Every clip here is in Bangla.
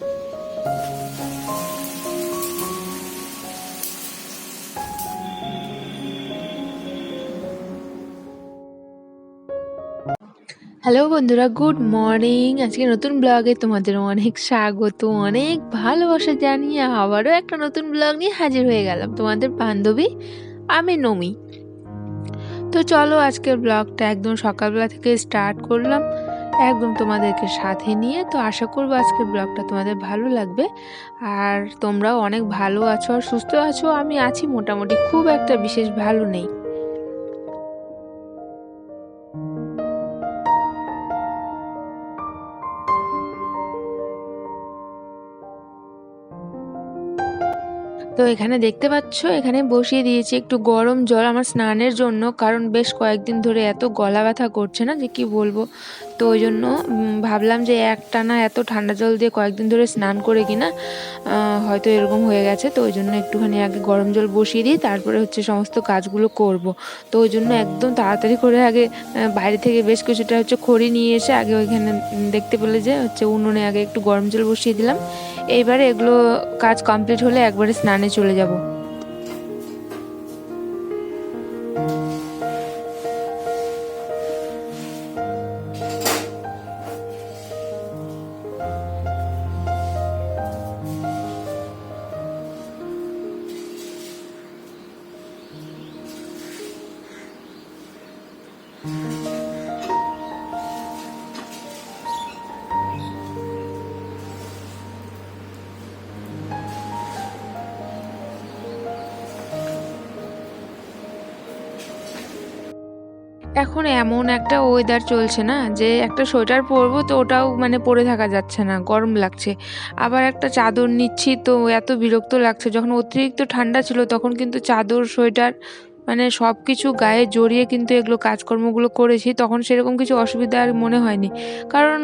হ্যালো বন্ধুরা, গুড মর্নিং। আজকে নতুন ব্লগে তোমাদের অনেক স্বাগত, অনেক ভালোবাসা জানিয়ে আবারও একটা নতুন ব্লগ নিয়ে হাজির হয়ে গেলাম। তোমাদের বান্ধবী আমি নমি। তো চলো আজকের ব্লগটা একদম সকালবেলা থেকে স্টার্ট করলাম। একদম তোমাদেরকে সাথে নিয়ে, তো আশা করব আজকের ব্লগটা তোমাদের ভালো লাগবে। আর তোমরাও অনেক ভালো আছো আর সুস্থ আছো, আমি আছি মোটামুটি, খুব একটা বিশেষ ভালো নেই। তো এখানে দেখতে পাচ্ছ, এখানে বসিয়ে দিয়েছি একটু গরম জল আমার স্নানের জন্য, কারণ বেশ কয়েকদিন ধরে এত গলা ব্যথা করছে না, যে কি বলব। তো ওই জন্য ভাবলাম যে একটানা এত ঠান্ডা জল দিয়ে কয়েকদিন ধরে স্নান করে কিনা হয়তো এরকম হয়ে গেছে, তো ওই জন্য একটুখানি আগে গরম জল বসিয়ে দিই তারপরে হচ্ছে সমস্ত কাজগুলো করব। তো ওই জন্য একদম তাড়াতাড়ি করে আগে বাইরে থেকে বেশ কিছুটা হচ্ছে খড়ি নিয়ে এসে আগে ওইখানে দেখতে পেলে যে হচ্ছে উনুনে আগে একটু গরম জল বসিয়ে দিলাম। এইবারে এগুলো কাজ কমপ্লিট হলে একবারে স্নানে চলে যাব। এখন এমন একটা ওয়েদার চলছে না যে একটা সোয়েটার পরবো তো ওটাও মানে পরে থাকা যাচ্ছে না, গরম লাগছে। আবার একটা চাদর নিচ্ছি তো এত বিরক্ত লাগছে, যখন অতিরিক্ত ঠান্ডা ছিল তখন কিন্তু চাদর, সোয়েটার মানে সব কিছু গায়ে জড়িয়ে কিন্তু এগুলো কাজকর্মগুলো করেছি, তখন সেরকম কিছু অসুবিধা আর মনে হয়নি। কারণ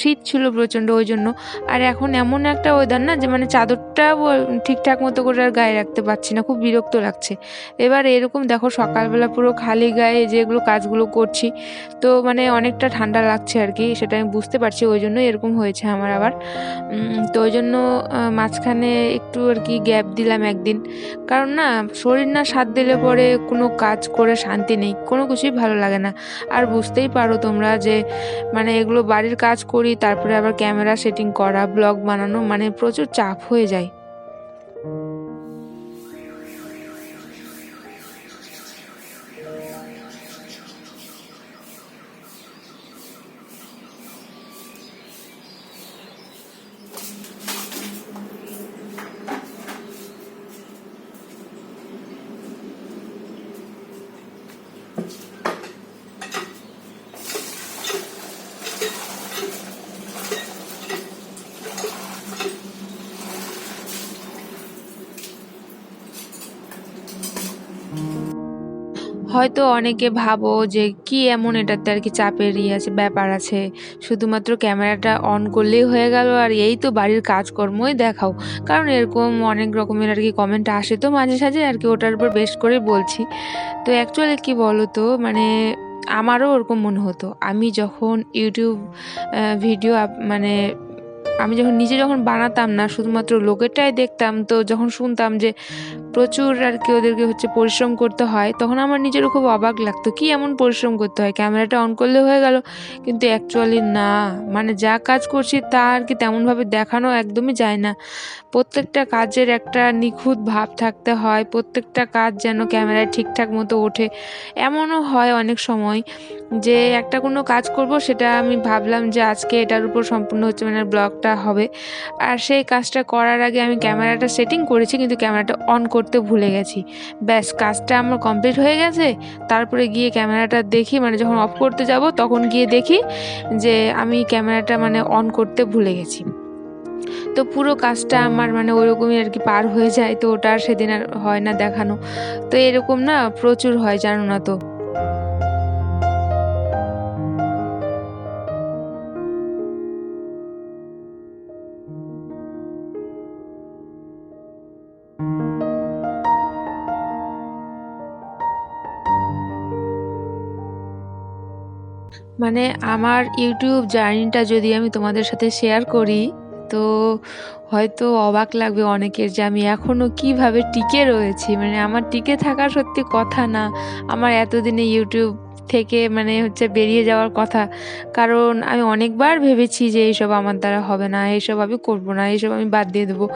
শীত ছিল প্রচণ্ড ওই জন্য আর এখন এমন একটা ওয়েদার না যে মানে চাদরটা ঠিকঠাক মতো করে আর গায়ে রাখতে পারছি না, খুব বিরক্ত লাগছে। এবার এরকম দেখো সকালবেলা পুরো খালি গায়ে যেগুলো কাজগুলো করছি, তো মানে অনেকটা ঠান্ডা লাগছে আর কি, সেটা আমি বুঝতে পারছি ওই জন্য এরকম হয়েছে আমার আবার। তো ওই জন্য মাঝখানে একটু আর কি গ্যাপ দিলাম একদিন। কারণ না, শরীর না সাথ দিলে পরে কোনো কাজ করে শান্তি নেই, কোনো কিছুই ভালো লাগে না। আর বুঝতেই পারো তোমরা যে মানে এগুলো বাড়ির কাজ করি তারপরে আবার ক্যামেরা সেটিং করা ব্লগ বানানো মানে প্রচুর চাপ হয়ে যায়। হয়তো অনেকে ভাবো যে কি এমন এটাতে আর কি চাপের ইয়ে আছে, ব্যাপার আছে। শুধুমাত্র ক্যামেরাটা অন করলেই হয়ে গেল আর এই তো বাড়ির কাজকর্মই দেখাও। কারণ এরকম অনেক রকমের আর কি কমেন্ট আসে তো মাঝে সাঝে আর কি ওটার উপর বেশ করে বলছি। তো অ্যাকচুয়ালি কি বলো তো মানে আমারও ওরকম মনে হতো। আমি যখন ইউটিউব ভিডিও মানে আমি যখন নিজে যখন বানাতাম না শুধুমাত্র লোকেরটাই দেখতাম তো যখন শুনতাম যে প্রচুর আর কি ওদেরকে হচ্ছে পরিশ্রম করতে হয়, তখন আমার নিজেরও খুব অবাক লাগতো, কি এমন পরিশ্রম করতে হয়? ক্যামেরাটা অন করলে হয়ে গেল, কিন্তু অ্যাকচুয়ালি না মানে যা কাজ করছি তা আর কি তেমনভাবে দেখানো একদমই যায় না। প্রত্যেকটা কাজের একটা নিখুঁত ভাব থাকতে হয়, প্রত্যেকটা কাজ যেন ক্যামেরায় ঠিকঠাক মতো ওঠে, এমনও হয় অনেক সময় যে একটা কোনো কাজ করব সেটা আমি ভাবলাম যে আজকে এটার উপর সম্পূর্ণ হচ্ছে মানে ব্লগটা হবে, আর সেই কাজটা করার আগে আমি ক্যামেরাটা সেটিং করেছি, কিন্তু ক্যামেরাটা অন করতে ভুলে গেছি। ব্যাস, কাজটা আমার কমপ্লিট হয়ে গেছে। তারপরে গিয়ে ক্যামেরাটা দেখি মানে যখন অফ করতে যাব, তখন গিয়ে দেখি যে আমি ক্যামেরাটা মানে অন করতে ভুলে গেছি। তো পুরো কাজটা আমার মানে ওরকমই আর কি পার হয়ে যায়, তো ওটা আর সেদিন আর হয় না দেখানো। তো এরকম না প্রচুর হয়, জানো না তো। মানে আমার ইউটিউব জার্নিটা যদি আমি তোমাদের সাথে শেয়ার করি, তো হয়তো অবাক লাগবে অনেকের যে আমি এখনও কীভাবে টিকে রয়েছি। মানে আমার টিকে থাকা সত্যি কথা না। আমার এতদিনে ইউটিউব থেকে মানে হচ্ছে বেরিয়ে যাওয়ার কথা। কারণ আমি অনেকবার ভেবেছি যে এইসব আমার দ্বারা হবে না, এইসব আমি করব না, এইসব আমি বাদ দিয়ে দেবো।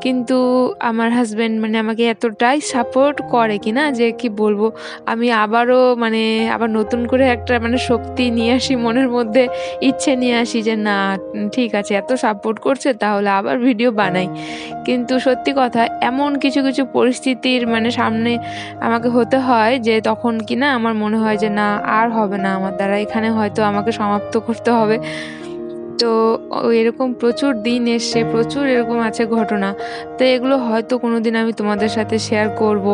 কিন্তু আমার হাজব্যান্ড মানে আমাকে এতটাই সাপোর্ট করে কি না যে কি বলব, আমি আবারও মানে আবার নতুন করে একটা মানে শক্তি নিয়ে আসি, মনের মধ্যে ইচ্ছে নিয়ে আসি যে না, ঠিক আছে, এত সাপোর্ট করছে তাহলে আবার ভিডিও বানাই। কিন্তু সত্যি কথা, এমন কিছু কিছু পরিস্থিতির মানে সামনে আমাকে হতে হয় যে তখন কি না আমার মনে হয় যে না আর হবে না আমার দ্বারা। এখানে হয়তো আমাকে সমাপ্ত করতে হবে। তো এরকম প্রচুর দিন এসছে, প্রচুর এরকম আছে ঘটনা। তো এগুলো হয়তো কোনো দিন আমি তোমাদের সাথে শেয়ার করব।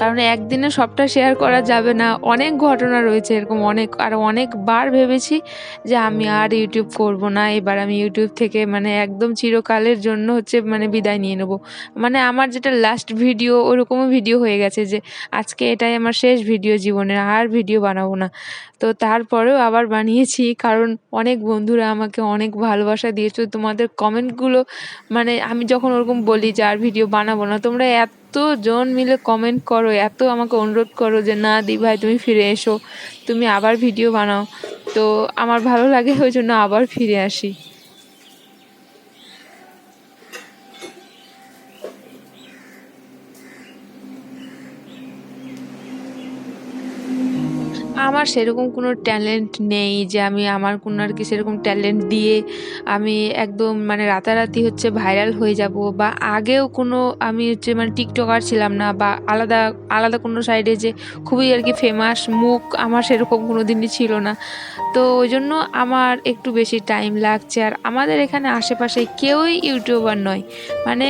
কারণ একদিনে সবটা শেয়ার করা যাবে না। অনেক ঘটনা রয়েছে এরকম অনেক, আর অনেকবার ভেবেছি যে আমি আর ইউটিউব করব না। এবার আমি ইউটিউব থেকে মানে একদম চিরকালের জন্য হচ্ছে মানে বিদায় নিয়ে নেব। মানে আমার যেটা লাস্ট ভিডিও ওরকমও ভিডিও হয়ে গেছে যে আজকে এটাই আমার শেষ ভিডিও জীবনের আর ভিডিও বানাবো না। তো তারপরেও আবার বানিয়েছি, কারণ অনেক বন্ধুরা আমাকে অনেক ভালোবাসা দিয়েছ। তোমাদের কমেন্টগুলো মানে আমি যখন ওরকম বলি যে আর ভিডিও বানাবো না, তোমরা এতজন মিলে কমেন্ট করো, এত আমাকে অনুরোধ করো যে, না দি ভাই, তুমি ফিরে এসো, তুমি আবার ভিডিও বানাও। তো আমার ভালো লাগে ওই জন্য আবার ফিরে আসি। আমার সেরকম কোনো ট্যালেন্ট নেই যে আমি আমার কোনো আর কি সেরকম ট্যালেন্ট দিয়ে আমি একদম মানে রাতারাতি হচ্ছে ভাইরাল হয়ে যাব বা আগেও কোনো আমি হচ্ছে মানে টিকটকার ছিলাম না বা আলাদা আলাদা কোনো সাইডে যে খুবই আর কি ফেমাস মুখ আমার সেরকম কোনো দিনই ছিল না। তো ওই জন্য আমার একটু বেশি টাইম লাগছে আর আমাদের এখানে আশেপাশে কেউই ইউটিউবার নয়। মানে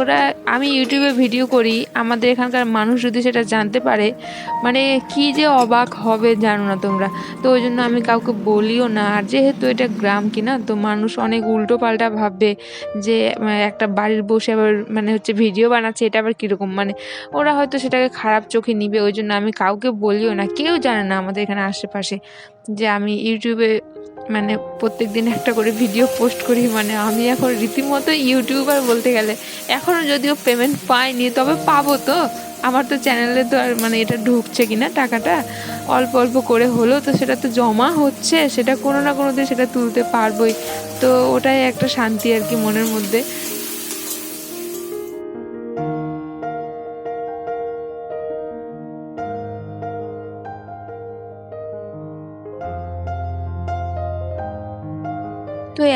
ওরা, আমি ইউটিউবে ভিডিও করি, আমাদের এখানকার মানুষ যদি সেটা জানতে পারে মানে কি যে অবাক হবে, জানো না তোমরা। তো ওই জন্য আমি কাউকে বলিও না। আর যেহেতু এটা গ্রাম কিনা, তো মানুষ অনেক উল্টো পাল্টা ভাববে যে একটা বাড়ির বসে আবার মানে হচ্ছে ভিডিও বানাচ্ছে, এটা আবার কীরকম? মানে ওরা হয়তো সেটাকে খারাপ চোখে নিবে, ওই জন্য আমি কাউকে বলিও না। কেউ জানে না আমাদের এখানে আশেপাশে যে আমি ইউটিউবে মানে প্রত্যেক দিন একটা করে ভিডিও পোস্ট করি। মানে আমি এখন রীতিমতো ইউটিউবার বলতে গেলে এখনও যদিও পেমেন্ট পাইনি, তবে পাবো তো। আমার তো চ্যানেলে তো আর মানে এটা ঢুকছে কি না টাকাটা, অল্প অল্প করে হলো, তো সেটা তো জমা হচ্ছে, সেটা কোনো না কোনো দিন সেটা তুলতে পারবই। তো ওটাই একটা শান্তি আর কি মনের মধ্যে।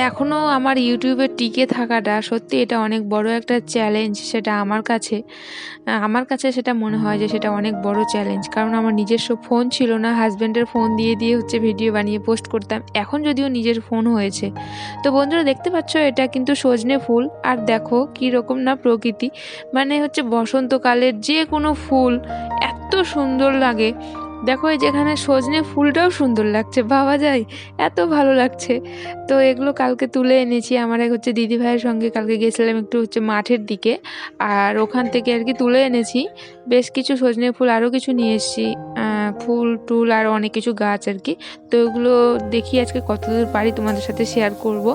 এখনও আমার ইউটিউবে টিকে থাকাটা সত্যি এটা অনেক বড় একটা চ্যালেঞ্জ সেটা আমার কাছে। আমার কাছে সেটা মনে হয় যে সেটা অনেক বড় চ্যালেঞ্জ কারণ আমার নিজস্ব ফোন ছিল না হাজব্যান্ডের ফোন দিয়ে দিয়ে হচ্ছে ভিডিও বানিয়ে পোস্ট করতাম। এখন যদিও নিজের ফোন হয়েছে। তো বন্ধুরা দেখতে পাচ্ছ, এটা কিন্তু সজনে ফুল। আর দেখো কী রকম না প্রকৃতি। মানে হচ্ছে বসন্তকালের যে কোনো ফুল এত সুন্দর লাগে। দেখো এই যেখানে সজনে ফুলটাও সুন্দর লাগছে, ভাবা যায়? এত ভালো লাগছে। তো এগুলো কালকে তুলে এনেছি আমার এক হচ্ছে দিদি ভাইয়ের সঙ্গে, কালকে গেছিলাম একটু হচ্ছে মাঠের দিকে। আর ওখান থেকে আর কি তুলে এনেছি। বেশ কিছু সজনে ফুল, আরও কিছু নিয়ে এসেছি। ফুল, টুল আর অনেক কিছু গাছ আর কি। তো এগুলো দেখি আজকে কতদূর পারি তোমাদের সাথে শেয়ার করব।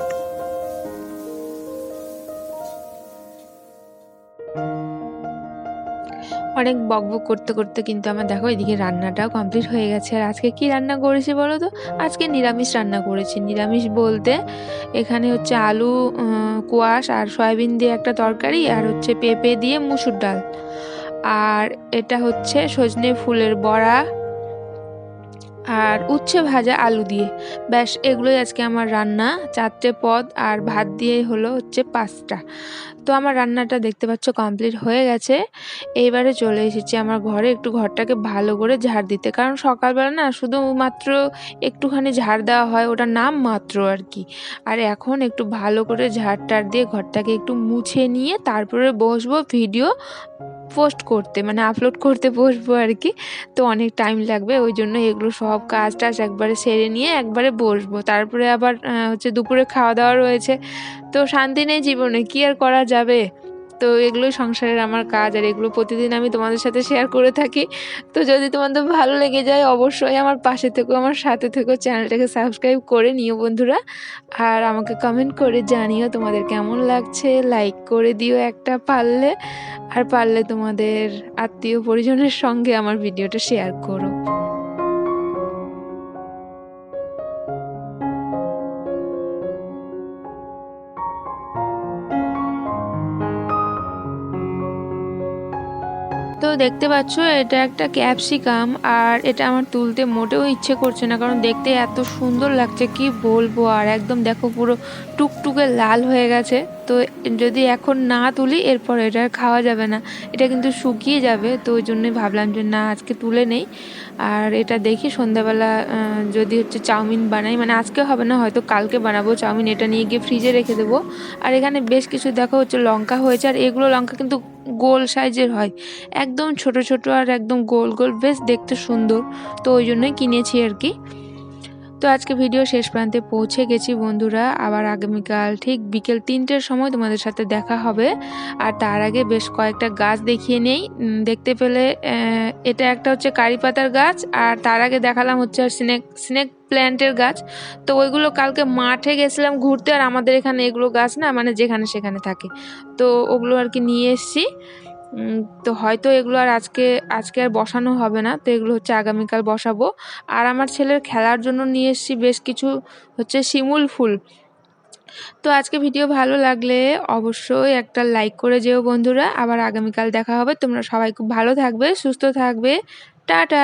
অনেক বকবক করতে করতে কিন্তু আমার দেখো এদিকে রান্নাটাও কমপ্লিট হয়ে গেছে। আর আজকে কি রান্না করেছি বলো তো? আজকে নিরামিষ রান্না করেছি। নিরামিষ বলতে এখানে হচ্ছে আলু কোয়াশ আর সয়াবিন দিয়ে একটা তরকারি আর হচ্ছে পেঁপে দিয়ে মুসুর ডাল। আর এটা হচ্ছে সজনে ফুলের বড়া আর উচ্ছে ভাজা আলু দিয়ে। ব্যাস, এগুলোই আজকে আমার রান্না। চারটে পদ আর ভাত দিয়ে হলো হচ্ছে পাঁচটা। তো আমার রান্নাটা দেখতে পাচ্ছ কমপ্লিট হয়ে গেছে। এইবারে চলে এসেছি আমার ঘরে একটু ঘরটাকে ভালো করে ঝাড় দিতে। কারণ সকালবেলা না শুধুমাত্র একটুখানি ঝাড় দেওয়া হয়, ওটা নাম মাত্র আর কি। আর এখন একটু ভালো করে ঝাড় টাড় দিয়ে ঘরটাকে একটু মুছে নিয়ে তারপরে বসবো, ভিডিও পোস্ট করতে মানে আপলোড করতে বসবো আর কি। তো অনেক টাইম লাগবে, ওই জন্য এগুলো সব কাজ টাজ একবারে সেরে নিয়ে একবারে বসবো। তারপরে আবার হচ্ছে দুপুরে খাওয়া দাওয়া রয়েছে। তো শান্তি নেই জীবনে, কী আর করা যাবে? তো এগুলোই সংসারের আমার কাজ আর এগুলো প্রতিদিন আমি তোমাদের সাথে শেয়ার করে থাকি। তো যদি তোমাদের ভালো লেগে যায়, অবশ্যই আমার পাশে থেকো, আমার সাথে থেকো, চ্যানেলটাকে সাবস্ক্রাইব করে নিও বন্ধুরা। আর আমাকে কমেন্ট করে জানিও তোমাদের কেমন লাগছে লাইক করে দিও একটা পারলে। আর পারলে তোমাদের আত্মীয় পরিজনের সঙ্গে আমার ভিডিওটা শেয়ার করো। তো দেখতে পাচ্ছ, এটা একটা ক্যাপসিকাম আর এটা আমার তুলতে মোটেও ইচ্ছে করছে না, কারণ দেখতে এত সুন্দর লাগছে, কি বলব? আর একদম দেখো পুরো টুকটুকে লাল হয়ে গেছে। তো যদি এখন না তুলি, এরপর এটা খাওয়া যাবে না। এটা কিন্তু শুকিয়ে যাবে, তো ওই জন্যই ভাবলাম যে না, আজকে তুলে নেই। আর এটা দেখি সন্ধ্যাবেলা যদি হচ্ছে চাউমিন বানাই মানে আজকে হবে না, হয়তো কালকে বানাবো চাউমিন, এটা নিয়ে গিয়ে ফ্রিজে রেখে দেবো। আর এখানে বেশ কিছু, দেখো হচ্ছে লঙ্কা হয়েছে, আর এগুলো লঙ্কা কিন্তু গোল সাইজের হয়। একদম ছোট ছোট আর একদম গোল গোল, বেশ দেখতে সুন্দর। তো ওই জন্যই কিনেছি আর কি। তো আজকে ভিডিও শেষ প্রান্তে পৌঁছে গেছি বন্ধুরা। আবার আগামীকাল ঠিক বিকেল তিনটের সময় তোমাদের সাথে দেখা হবে। আর তার আগে বেশ কয়েকটা গাছ দেখিয়ে নেই। দেখতে পেলে এটা একটা হচ্ছে কারি পাতার গাছ, আর তার আগে দেখালাম হচ্ছে আর স্নেক স্নেক প্ল্যান্টের গাছ। তো ওইগুলো কালকে মাঠে গেছিলাম ঘুরতে, আর আমাদের এখানে এগুলো গাছ না মানে যেখানে সেখানে থাকে। তো ওগুলো আর কি নিয়ে এসেছি। তো হয়তো এগুলো আর আজকে আজকে আর বসানো হবে না, তো এগুলো হচ্ছে আগামীকাল বসাবো। আর আমার ছেলের খেলার জন্য নিয়ে এসছি বেশ কিছু হচ্ছে শিমুল ফুল। তো আজকে ভিডিও ভালো লাগলে অবশ্যই একটা লাইক করে যেও বন্ধুরা। আবার আগামীকাল দেখা হবে। তোমরা সবাই খুব ভালো থাকবে, সুস্থ থাকবে। টাটা!